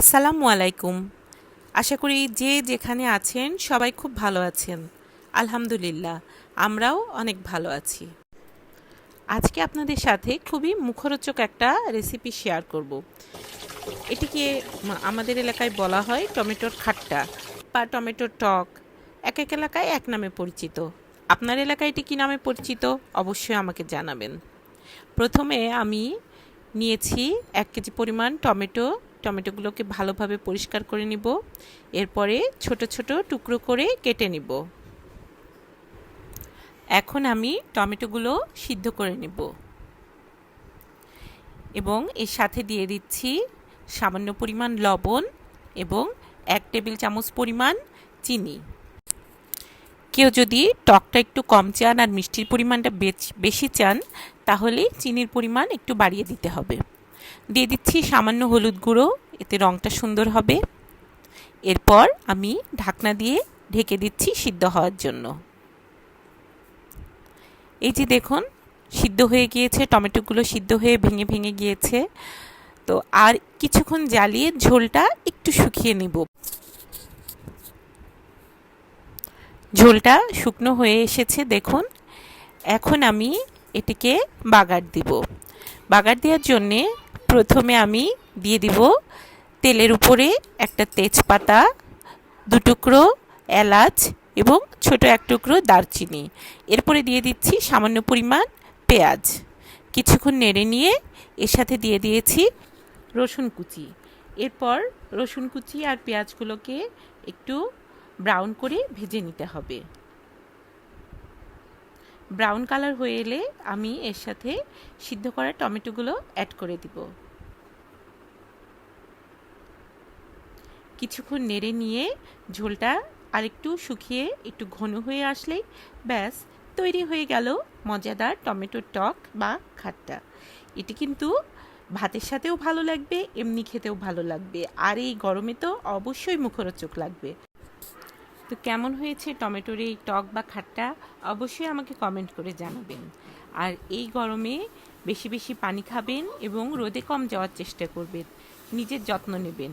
আসসালামু আলাইকুম। আশা করি যে যেখানে আছেন সবাই খুব ভালো আছেন। আলহামদুলিল্লাহ, আমরাও অনেক ভালো আছি। আজকে আপনাদের সাথে খুবই মুখরোচক একটা রেসিপি শেয়ার করব। এটিকে আমাদের এলাকায় বলা হয় টমেটোর খাট্টা বা টমেটোর টক। এক এক এলাকায় এক নামে পরিচিত। আপনার এলাকায় এটি কী নামে পরিচিত? অবশ্যই আমাকে জানাবেন। প্রথমে আমি নিয়েছি এক কেজি পরিমাণ টমেটো টমেটোগুলোকে ভালোভাবে পরিষ্কার করে নিব। এরপরে ছোট ছোট টুকরো করে কেটে নিব। এখন আমি টমেটোগুলো সিদ্ধ করে নিব। এবং এর সাথে দিয়ে দিচ্ছি সামান্য পরিমাণ লবণ এবং এক টেবিল চামচ পরিমাণ চিনি। কেউ যদি টকটা একটু কম চান আর মিষ্টির পরিমাণটা বেশি চান, তাহলে চিনির পরিমাণ একটু বাড়িয়ে দিতে হবে। দিয়ে দিচ্ছি সামান্য হলুদ গুঁড়ো, এতে রঙটা সুন্দর হবে। এরপর আমি ঢাকনা দিয়ে ঢেকে দিচ্ছি সিদ্ধ হওয়ার জন্য। এই যে দেখুন, সিদ্ধ হয়ে গিয়েছে, টমেটোগুলো সিদ্ধ হয়ে ভেঙে ভেঙে গিয়েছে। তো আর কিছুক্ষণ জ্বালিয়ে ঝোলটা একটু শুকিয়ে নিব। ঝোলটা শুকনো হয়ে এসেছে, দেখুন। এখন আমি এটিকে বাগার দিব। বাগার দেওয়ার জন্যে প্রথমে আমি দিয়ে দিব তেলের উপরে একটা তেজপাতা, দু টুকরো এলাচ এবং ছোট এক টুকরো দারচিনি। এরপরে দিয়ে দিচ্ছি সামান্য পরিমাণ পেঁয়াজ। কিছুক্ষণ নেড়ে নিয়ে এর সাথে দিয়ে দিয়েছি রসুন কুচি। এরপর রসুন কুচি আর পেঁয়াজগুলোকে একটু ব্রাউন করে ভেজে নিতে হবে। ব্রাউন কালার হয়ে এলে আমি এর সাথে সিদ্ধ করা টমেটোগুলো অ্যাড করে দিব। কিছুক্ষণ নেড়ে নিয়ে ঝোলটা আরেকটু শুকিয়ে একটু ঘন হয়ে আসলেই ব্যাস, তৈরি হয়ে গেল মজাদার টমেটোর টক বা খাট্টা। এটি কিন্তু ভাতের সাথেও ভালো লাগবে, এমনি খেতেও ভালো লাগবে। আর এই গরমে তো অবশ্যই মুখরোচক লাগবে। তো কেমন হয়েছে টমেটোর এই টক বা খাট্টা? অবশ্যই আমাকে কমেন্ট করে জানাবেন। আর এই গরমে বেশি বেশি পানি খাবেন এবং রোদে কম যাওয়ার চেষ্টা করবেন। নিজের যত্ন নেবেন।